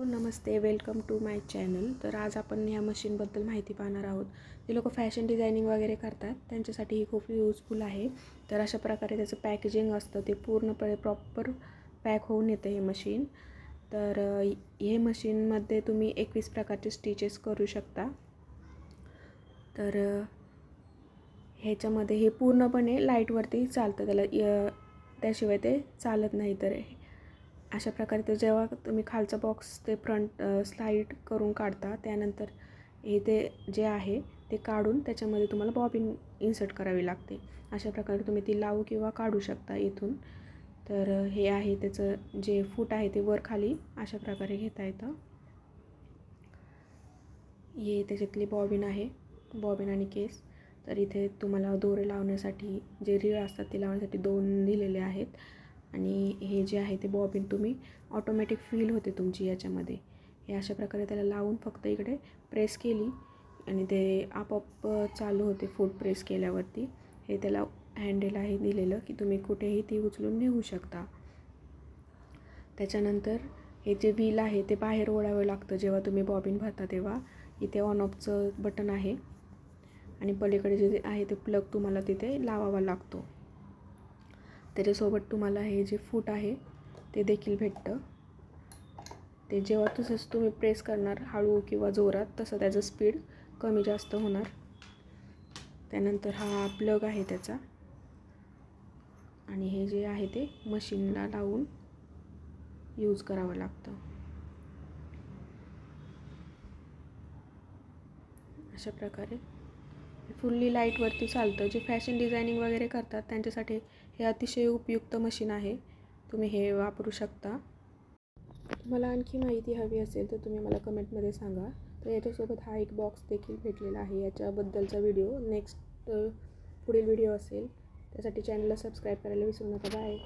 हो, नमस्ते. Welcome to my channel. तर आज आपण ह्या मशीनबद्दल माहिती पाहणार आहोत. जे लोक फॅशन डिझायनिंग वगैरे करतात त्यांच्यासाठी ही खूप यूजफुल आहे. तर अशा प्रकारे त्याचं पॅकेजिंग असतं ते पूर्णपणे प्रॉपर पॅक होऊन येतं हे मशीन तर हे मशीनमध्ये तुम्ही एकवीस प्रकारचे स्टिचेस करू शकता. तर ह्याच्यामध्ये हे पूर्णपणे लाईटवरती चालतं. त्याला य त्याशिवाय ते चालत नाही. तर हे- अशा प्रकारे ते जेव्हा तुम्ही खालचा बॉक्स ते फ्रंट स्लाईड करून काढता त्यानंतर हे ते जे आहे ते काढून त्याच्यामध्ये तुम्हाला बॉबिन इन्सर्ट करावी लागते. अशा प्रकारे तुम्ही ती लावू किंवा काढू शकता इथून. तर हे आहे त्याचं जे फूट आहे ते वर खाली अशा प्रकारे घेता येतं. हे त्याच्यातली बॉबिन आहे बॉबिन आणि केस तर इथे तुम्हाला दोरे लावण्यासाठी जे रीळ असतात ते लावण्यासाठी दोन दिलेले आहेत. आणि हे जे आहे ते बॉबिन तुम्ही ऑटोमॅटिक फील होते तुमची याच्यामध्ये. हे अशा प्रकारे त्याला लावून फक्त इकडे प्रेस केली आणि ते आपोआप चालू होते फूड प्रेस केल्यावरती. हे त्याला हँडल आहे दिलेलं की तुम्ही कुठेही ती उचलून नेऊ शकता. त्याच्यानंतर हे जे व्हील आहे ते बाहेर ओढावं लागतं जेव्हा तुम्ही बॉबिन भरता तेव्हा. इथे ऑन ऑफचं बटन आहे. आणि पलीकडे जे आहे ते प्लग तुम्हाला तिथे लावावा लागतो. त्याच्यासोबत तुम्हाला हे जे फूट आहे ते देखील भेटतं. ते जेव्हा तसंच तुम्ही प्रेस करणार हळू किंवा जोरात तसं त्याचं स्पीड कमी जास्त होणार. त्यानंतर हा प्लग आहे त्याचा. आणि हे जे आहे ते मशीनला लावून यूज करावं लागतं. अशा प्रकारे फुल्ली लाईटवरती चालतं. जे फॅशन डिझायनिंग वगैरे करतात त्यांच्यासाठी हे अतिशय उपयुक्त मशीन आहे. तुम्ही हे वापरू शकता. तुम्हाला आणखी माहिती हवी असेल तर तुम्ही मला कमेंटमध्ये सांगा. तर याच्यासोबत हा एक बॉक्स देखील भेटलेला आहे. याच्याबद्दलचा व्हिडिओ नेक्स्ट पुढील व्हिडिओ असेल. त्यासाठी चॅनलला सबस्क्राईब करायला विसरू नका. बाय